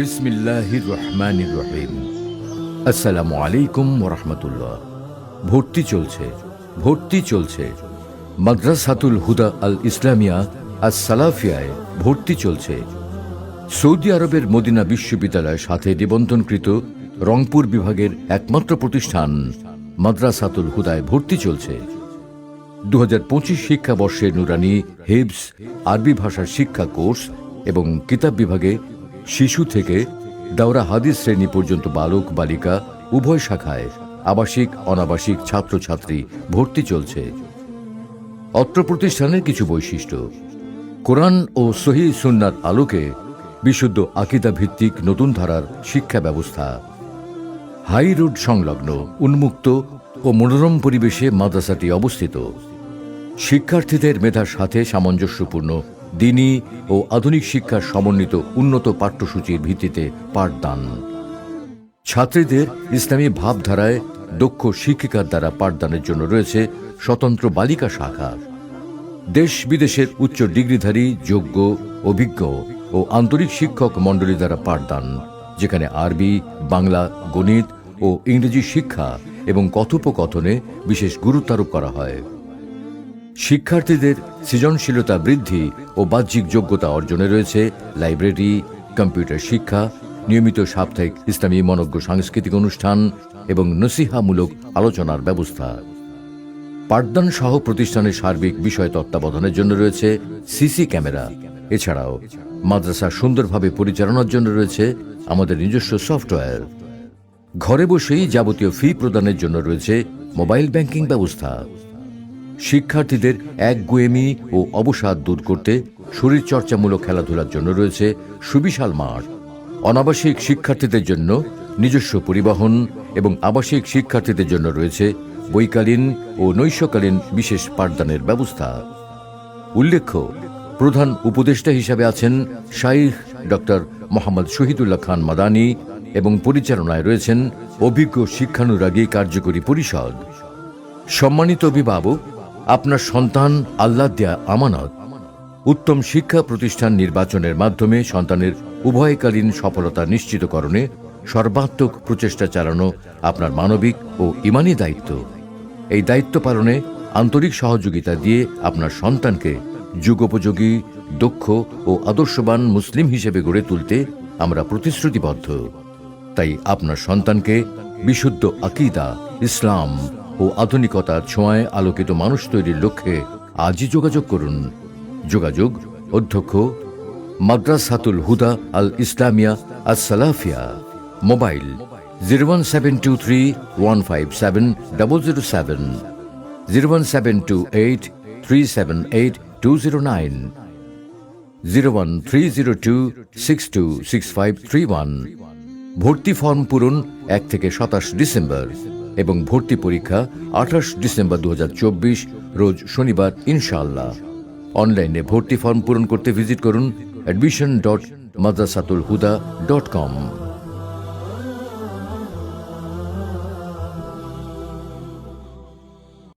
বিসমিল্লাহির রহমানির রহিম আসসালামু আলাইকুম রহমতুল্লাহ ভর্তি চলছে ভর্তি চলছে। মাদ্রাসাতুল হুদা আল ইসলামিয়া আস সালাফিয়ায় ভর্তি চলছে। সৌদি আরবের মদিনা বিশ্ববিদ্যালয়ের সাথে নিবন্ধনকৃত রংপুর বিভাগের একমাত্র প্রতিষ্ঠান মাদ্রাসাতুল হুদায় ভর্তি চলছে। দু হাজার পঁচিশ শিক্ষাবর্ষে নুরানি হেবস আরবি ভাষার শিক্ষা কোর্স এবং কিতাব বিভাগে শিশু থেকে দাওরা হাদিস শ্রেণি পর্যন্ত বালক, বালিকা, উভয় শাখায় আবাসিক, অনাবাসিক ছাত্রছাত্রী ভর্তি চলছে। অত্র প্রতিষ্ঠানের কিছু বৈশিষ্ট্য। কোরআন ও সহি সুন্নার আলোকে বিশুদ্ধ আকিদা ভিত্তিক নতুন ধারার শিক্ষা ব্যবস্থা। হাই রোড সংলগ্ন, উন্মুক্ত ও মনোরম পরিবেশে মাদ্রাসাটি অবস্থিত। শিক্ষার্থীদের মেধার সাথে সামঞ্জস্যপূর্ণ দিনী ও আধুনিক শিক্ষার সমন্বিত উন্নত পাঠ্যসূচির ভিত্তিতে পাঠদান। ছাত্রীদের ইসলামী ভাবধারায় দক্ষ শিক্ষিকার দ্বারা পাঠদানের জন্য রয়েছে স্বতন্ত্র বালিকা শাখা। দেশ বিদেশের উচ্চ ডিগ্রিধারী, যোগ্য, অভিজ্ঞ ও আন্তরিক শিক্ষক মণ্ডলী দ্বারা পাঠদান, যেখানে আরবি, বাংলা, গণিত ও ইংরেজি শিক্ষা এবং কথোপকথনে বিশেষ গুরুত্বারোপ করা হয়। শিক্ষার্থীদের সৃজনশীলতা বৃদ্ধি ও বাহ্যিক যোগ্যতা অর্জনে রয়েছে লাইব্রেরি, কম্পিউটার শিক্ষা, নিয়মিত সাপ্তাহিক ইসলামী মনজ্ঞ সাংস্কৃতিক অনুষ্ঠান এবং নসিহামূলক আলোচনার ব্যবস্থা। পাঠদান সহ প্রতিষ্ঠানের সার্বিক বিষয় তত্ত্বাবধানের জন্য রয়েছে সিসি ক্যামেরা। এছাড়াও মাদ্রাসা সুন্দরভাবে পরিচালনার জন্য রয়েছে আমাদের নিজস্ব সফটওয়্যার। ঘরে বসেই যাবতীয় ফি প্রদানের জন্য রয়েছে মোবাইল ব্যাংকিং ব্যবস্থা। শিক্ষার্থীদের একগুয়েমি ও অবসাদ দূর করতে শরীরচর্চামূলক খেলাধুলার জন্য রয়েছে সুবিশাল মাঠ। অনাবাসিক শিক্ষার্থীদের জন্য নিজস্ব পরিবহন এবং আবাসিক শিক্ষার্থীদের জন্য রয়েছে বৈকালীন ও নৈশকালীন বিশেষ পাঠদানের ব্যবস্থা। উল্লেখ্য, প্রধান উপদেষ্টা হিসাবে আছেন শাইখ ডক্টর মোহাম্মদ শহীদুল্লাহ খান মাদানি এবং পরিচালনায় রয়েছেন অভিজ্ঞ শিক্ষানুরাগী কার্যকরী পরিষদ। সম্মানিত অভিভাবক আপনার সন্তান আল্লাহ দেয়া আমানত। উত্তম শিক্ষা প্রতিষ্ঠান নির্বাচনের মাধ্যমে সন্তানের উভয়কালীন সফলতা নিশ্চিতকরণে সর্বাত্মক প্রচেষ্টা চালানো আপনার মানবিক ও ইমানি দায়িত্ব। এই দায়িত্ব পালনে আন্তরিক সহযোগিতা দিয়ে আপনার সন্তানকে যুগোপযোগী, দক্ষ ও আদর্শবান মুসলিম হিসেবে গড়ে তুলতে আমরা প্রতিশ্রুতিবদ্ধ। তাই আপনার সন্তানকে বিশুদ্ধ আকিদা, ইসলাম ও আধুনিকতার ছোঁয়ায় আলোকিত মানুষ তৈরির লক্ষ্যে আজই যোগাযোগ করুন। যোগাযোগ অধ্যক্ষ Madrasatul Huda Al Islamia As Salafia. Mobile zero one seven two three one five seven double zero seven. Zero one seven two eight three seven eight two zero nine. Zero one three zero two six two six five three one. ভর্তি form পূরণ এক থেকে সাতাশ December. এবং ভর্তি পরীক্ষা আঠাশ December দু হাজার চব্বিশ, রোজ শনিবার ইনশাআল্লাহ। অনলাইনে ভর্তি ফর্ম পূরণ করতে ভিজিট করুন admission dot Madrasatul Huda dot com